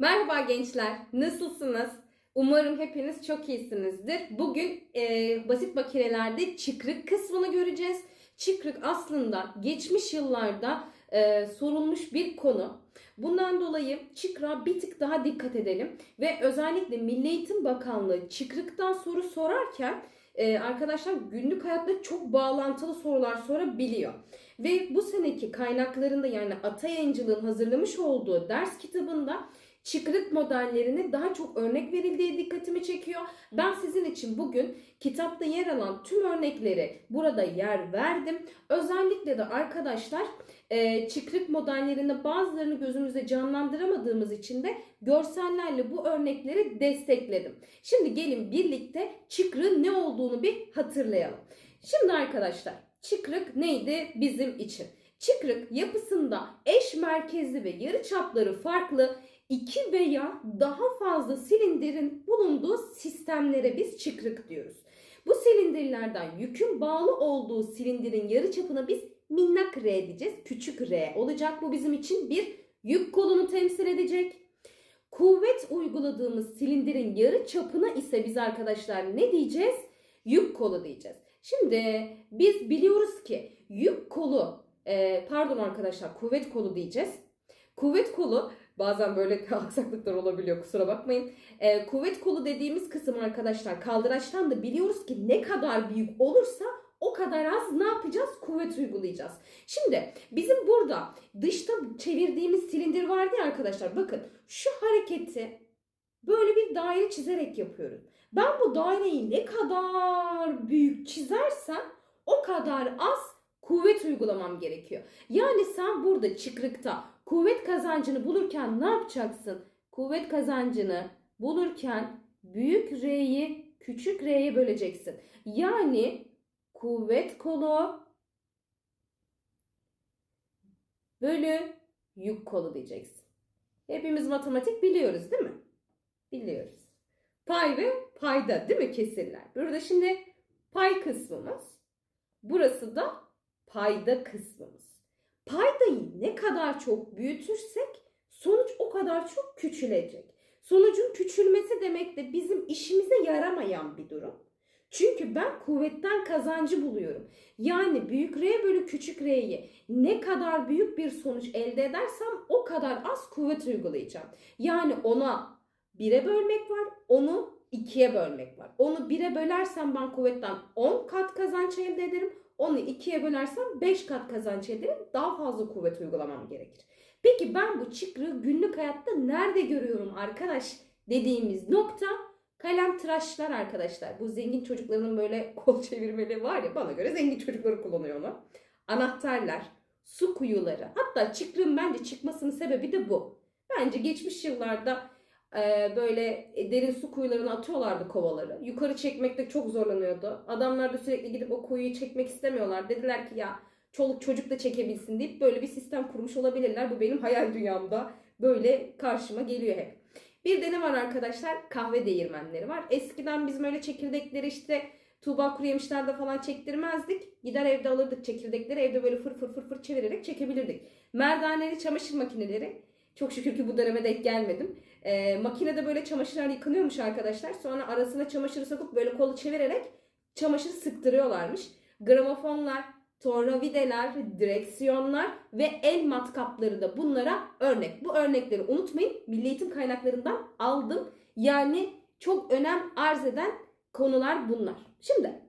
Merhaba gençler, nasılsınız? Umarım hepiniz çok iyisinizdir. Bugün e, basit makinelerde çıkrık kısmını göreceğiz. Çıkrık aslında geçmiş yıllarda e, sorulmuş bir konu. Bundan dolayı çıkra bir tık daha dikkat edelim. Ve özellikle Milli Eğitim Bakanlığı çıkrıktan soru sorarken e, arkadaşlar günlük hayatta çok bağlantılı sorular sorabiliyor. Ve bu seneki kaynaklarında yani Ata Yayıncılığın hazırlamış olduğu ders kitabında çıkrık modellerine daha çok örnek verildiği dikkatimi çekiyor. Ben sizin için bugün kitapta yer alan tüm örnekleri burada yer verdim. Özellikle de arkadaşlar e, çıkrık modellerinde bazılarını gözümüzde canlandıramadığımız için de görsellerle bu örnekleri destekledim. Şimdi gelin birlikte çıkrığın ne olduğunu bir hatırlayalım. Şimdi arkadaşlar çıkrık neydi bizim için? Çıkrık yapısında eş merkezli ve yarı çapları farklı iki veya daha fazla silindirin bulunduğu sistemlere biz çıkrık diyoruz. Bu silindirlerden yükün bağlı olduğu silindirin yarıçapına biz minnak r diyeceğiz. Küçük r olacak. Bu bizim için bir yük kolunu temsil edecek. Kuvvet uyguladığımız silindirin yarı çapına ise biz arkadaşlar ne diyeceğiz? Yük kolu diyeceğiz. Şimdi biz biliyoruz ki yük kolu, e, pardon arkadaşlar kuvvet kolu diyeceğiz. Kuvvet kolu bazen böyle aksaklıklar olabiliyor kusura bakmayın. E, kuvvet kolu dediğimiz kısım arkadaşlar kaldıraçtan da biliyoruz ki ne kadar büyük olursa o kadar az ne yapacağız? Kuvvet uygulayacağız. Şimdi bizim burada dışta çevirdiğimiz silindir vardı ya arkadaşlar bakın şu hareketi böyle bir daire çizerek yapıyorum. Ben bu daireyi ne kadar büyük çizersem o kadar az kuvvet uygulamam gerekiyor. Yani sen burada çıkrıkta kuvvet kazancını bulurken ne yapacaksın? Kuvvet kazancını bulurken büyük R'yi küçük R'ye böleceksin. Yani kuvvet kolu bölü yük kolu diyeceksin. Hepimiz matematik biliyoruz değil mi? Biliyoruz. Pay ve payda değil mi kesirler? Burada şimdi pay kısmımız. Burası da payda kısmımız. Paydayı ne kadar çok büyütürsek sonuç o kadar çok küçülecek. Sonucun küçülmesi demek de bizim işimize yaramayan bir durum. Çünkü ben kuvvetten kazancı buluyorum. Yani büyük R bölü küçük R'yi ne kadar büyük bir sonuç elde edersem o kadar az kuvvet uygulayacağım. Yani ona 1'e bölmek var, onu 2'ye bölmek var. Onu 1'e bölersem ben kuvvetten 10 kat kazanç elde ederim. Onu 2'ye bölersem 5 kat kazanç ederim. Daha fazla kuvvet uygulamam gerekir. Peki ben bu çıkrığı günlük hayatta nerede görüyorum arkadaş dediğimiz nokta kalem tıraşlar arkadaşlar. Bu zengin çocukların böyle kol çevirmeli var ya bana göre zengin çocukları kullanıyor onu. Anahtarlar, su kuyuları. Hatta çıkrığın bence çıkmasının sebebi de bu. Bence geçmiş yıllarda e, böyle derin su kuyularına atıyorlardı kovaları. Yukarı çekmekte çok zorlanıyordu. Adamlar da sürekli gidip o kuyuyu çekmek istemiyorlar. Dediler ki ya çoluk çocuk da çekebilsin deyip böyle bir sistem kurmuş olabilirler. Bu benim hayal dünyamda böyle karşıma geliyor hep. Bir de ne var arkadaşlar? Kahve değirmenleri var. Eskiden biz böyle çekirdekleri işte Tuğba kuru falan çektirmezdik. Gider evde alırdık çekirdekleri. Evde böyle fır fır fır fır çevirerek çekebilirdik. Merdaneli çamaşır makineleri. Çok şükür ki bu döneme denk gelmedim. Ee, makinede böyle çamaşırlar yıkanıyormuş arkadaşlar. Sonra arasına çamaşırı sokup böyle kolu çevirerek çamaşır sıktırıyorlarmış. Gramofonlar, tornavideler, direksiyonlar ve el matkapları da bunlara örnek. Bu örnekleri unutmayın. Milli eğitim kaynaklarından aldım. Yani çok önem arz eden konular bunlar. Şimdi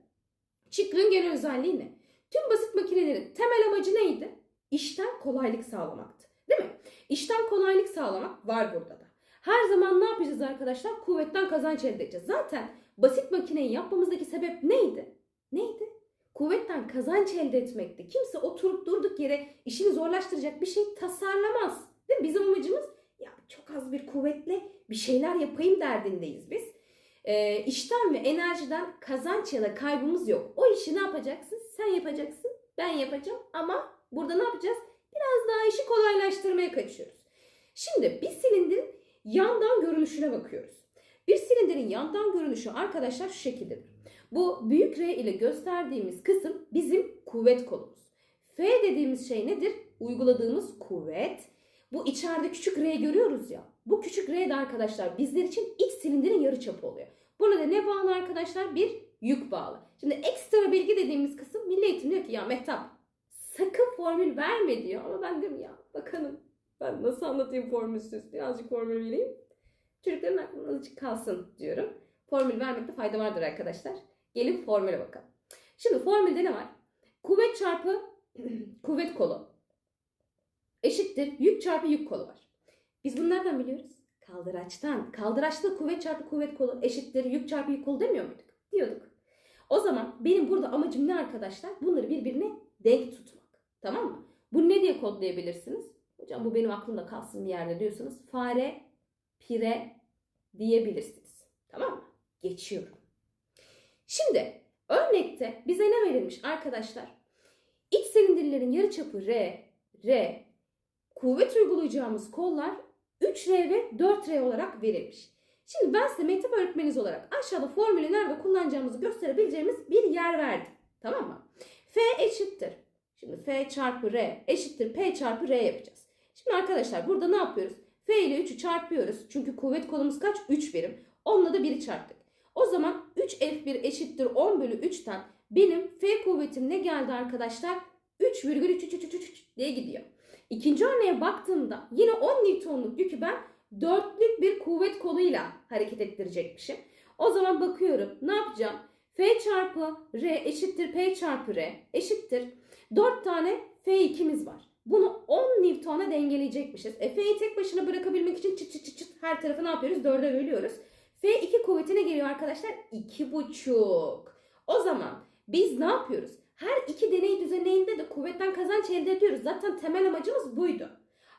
çıkrığın genel özelliği ne? Tüm basit makinelerin temel amacı neydi? İşten kolaylık sağlamaktı. Değil mi? İşten kolaylık sağlamak var burada da. Her zaman ne yapacağız arkadaşlar? Kuvvetten kazanç elde edeceğiz. Zaten basit makineyi yapmamızdaki sebep neydi? Neydi? Kuvvetten kazanç elde etmekti. Kimse oturup durduk yere işini zorlaştıracak bir şey tasarlamaz. Değil mi? Bizim amacımız ya çok az bir kuvvetle bir şeyler yapayım derdindeyiz biz. Ee, işten ve enerjiden kazanç ya da kaybımız yok. O işi ne yapacaksın? Sen yapacaksın, ben yapacağım ama burada ne yapacağız? Biraz daha işi kolaylaştırmaya kaçıyoruz. Şimdi bir silindirin yandan görünüşüne bakıyoruz. Bir silindirin yandan görünüşü arkadaşlar şu şekildedir. Bu büyük R ile gösterdiğimiz kısım bizim kuvvet kolumuz. F dediğimiz şey nedir? Uyguladığımız kuvvet. Bu içeride küçük R görüyoruz ya. Bu küçük r de arkadaşlar bizler için x silindirin yarıçapı oluyor. Buna da ne bağlı arkadaşlar? Bir yük bağlı. Şimdi ekstra bilgi dediğimiz kısım Milli Eğitim diyor ki ya Mehtap sakın formül verme diyor. Ama ben diyorum ya bakalım ben nasıl anlatayım formülsüz birazcık formül vereyim. Çocukların aklında azıcık kalsın diyorum. Formül vermekte fayda vardır arkadaşlar. Gelin formüle bakalım. Şimdi formülde ne var? Kuvvet çarpı kuvvet kolu eşittir yük çarpı yük kolu var. Biz bunu nereden biliyoruz? Kaldıraçtan. Kaldıraçta kuvvet çarpı kuvvet kolu eşittir yük çarpı yük kolu demiyor muyduk? Diyorduk. O zaman benim burada amacım ne arkadaşlar? Bunları birbirine denk tutmak. Tamam mı? Bu ne diye kodlayabilirsiniz? Hocam bu benim aklımda kalsın bir yerde diyorsanız fare, pire diyebilirsiniz. Tamam mı? Geçiyorum. Şimdi örnekte bize ne verilmiş arkadaşlar? İç silindirlerin yarıçapı R, R, kuvvet uygulayacağımız kollar 3R ve 4R olarak verilmiş. Şimdi ben size mektep öğretmeniz olarak aşağıda formülü nerede kullanacağımızı gösterebileceğimiz bir yer verdim. Tamam mı? F eşittir. Şimdi F çarpı R eşittir P çarpı R yapacağız. Şimdi arkadaşlar burada ne yapıyoruz? F ile 3'ü çarpıyoruz. Çünkü kuvvet kolumuz kaç? 3 birim. Onunla da 1'i çarptık. O zaman 3F1 eşittir 10 bölü 3'ten benim F kuvvetim ne geldi arkadaşlar? 3,333 diye gidiyor. İkinci örneğe baktığımda yine 10 Newton'luk yükü ben dörtlük bir kuvvet koluyla hareket ettirecekmişim. O zaman bakıyorum ne yapacağım? F çarpı R eşittir P çarpı R eşittir. 4 tane F2'miz var. Bunu 10 Newton'a dengeleyecekmişiz. E, F'yi tek başına bırakabilmek için çıt çıt çıt çıt her tarafı ne yapıyoruz? 4'e bölüyoruz. F2 kuvvetine geliyor arkadaşlar 2,5. O zaman biz ne yapıyoruz? Her iki deney düzeninde de kuvvetten kazanç elde ediyoruz. Zaten temel amacımız buydu.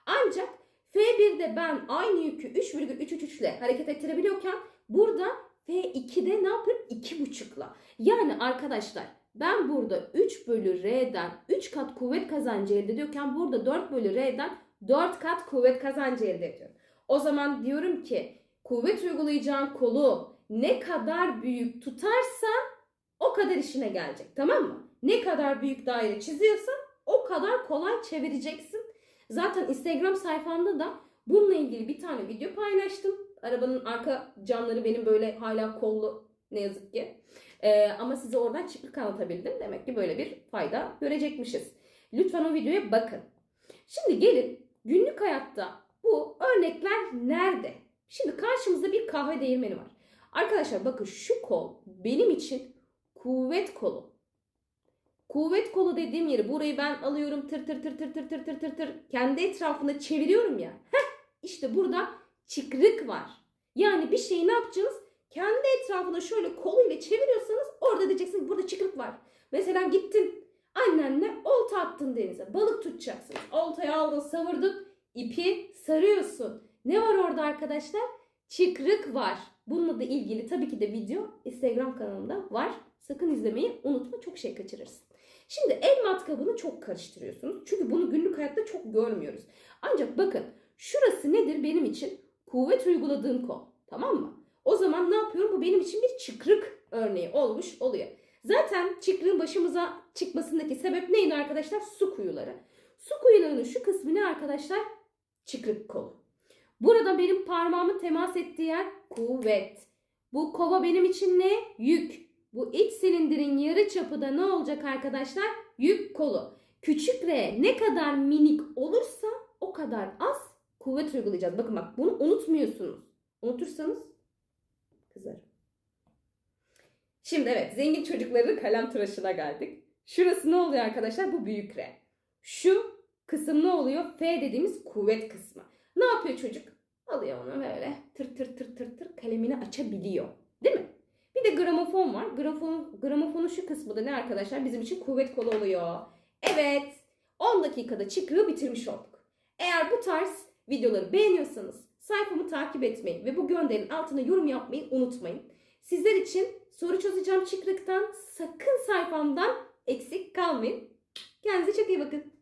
Ancak F1'de ben aynı yükü 3,333 ile hareket ettirebiliyorken burada F2'de ne yaparım? 2,5'la. Yani arkadaşlar ben burada 3 bölü R'den 3 kat kuvvet kazancı elde ediyorken burada 4 bölü R'den 4 kat kuvvet kazancı elde ediyorum. O zaman diyorum ki kuvvet uygulayacağın kolu ne kadar büyük tutarsa o kadar işine gelecek. Tamam mı? Ne kadar büyük daire çiziyorsan o kadar kolay çevireceksin. Zaten Instagram sayfamda da bununla ilgili bir tane video paylaştım. Arabanın arka camları benim böyle hala kollu ne yazık ki. Ee, ama size oradan çıklık anlatabildim. Demek ki böyle bir fayda görecekmişiz. Lütfen o videoya bakın. Şimdi gelin günlük hayatta bu örnekler nerede? Şimdi karşımızda bir kahve değirmeni var. Arkadaşlar bakın şu kol benim için kuvvet kolu. Kuvvet kolu dediğim yeri burayı ben alıyorum tır tır tır tır tır tır tır tır tır kendi etrafında çeviriyorum ya. Heh, işte burada çıkrık var. Yani bir şeyi ne yapacağız? Kendi etrafında şöyle koluyla çeviriyorsanız orada diyeceksiniz burada çıkrık var. Mesela gittin annenle olta attın denize. Balık tutacaksın. Oltayı aldın savurdun. ipi sarıyorsun. Ne var orada arkadaşlar? Çıkrık var. Bununla da ilgili tabii ki de video Instagram kanalımda var. Sakın izlemeyi unutma çok şey kaçırırsın. Şimdi el matkabını çok karıştırıyorsunuz. Çünkü bunu günlük hayatta çok görmüyoruz. Ancak bakın şurası nedir benim için? Kuvvet uyguladığım kol. Tamam mı? O zaman ne yapıyorum? Bu benim için bir çıkrık örneği olmuş oluyor. Zaten çıkrığın başımıza çıkmasındaki sebep neydi arkadaşlar? Su kuyuları. Su kuyularının şu kısmı ne arkadaşlar? Çıkrık kolu. Burada benim parmağımın temas ettiği yer kuvvet. Bu kova benim için ne? Yük. Bu iç silindirin yarı çapı da ne olacak arkadaşlar? Yük kolu. Küçük r ne kadar minik olursa o kadar az kuvvet uygulayacağız. Bakın bak bunu unutmuyorsunuz. Unutursanız kızarım. Şimdi evet zengin çocukların kalem tıraşına geldik. Şurası ne oluyor arkadaşlar? Bu büyük R. Şu kısım ne oluyor? F dediğimiz kuvvet kısmı. Ne yapıyor çocuk? Alıyor onu böyle tır tır tır tır tır kalemini açabiliyor. Değil mi? Bir de gramofon var. Gramofon, gramofonun şu kısmı da ne arkadaşlar? Bizim için kuvvet kolu oluyor. Evet. 10 dakikada çıkığı bitirmiş olduk. Eğer bu tarz videoları beğeniyorsanız sayfamı takip etmeyi ve bu gönderinin altına yorum yapmayı unutmayın. Sizler için soru çözeceğim çıkrıktan sakın sayfamdan eksik kalmayın. Kendinize çok iyi bakın.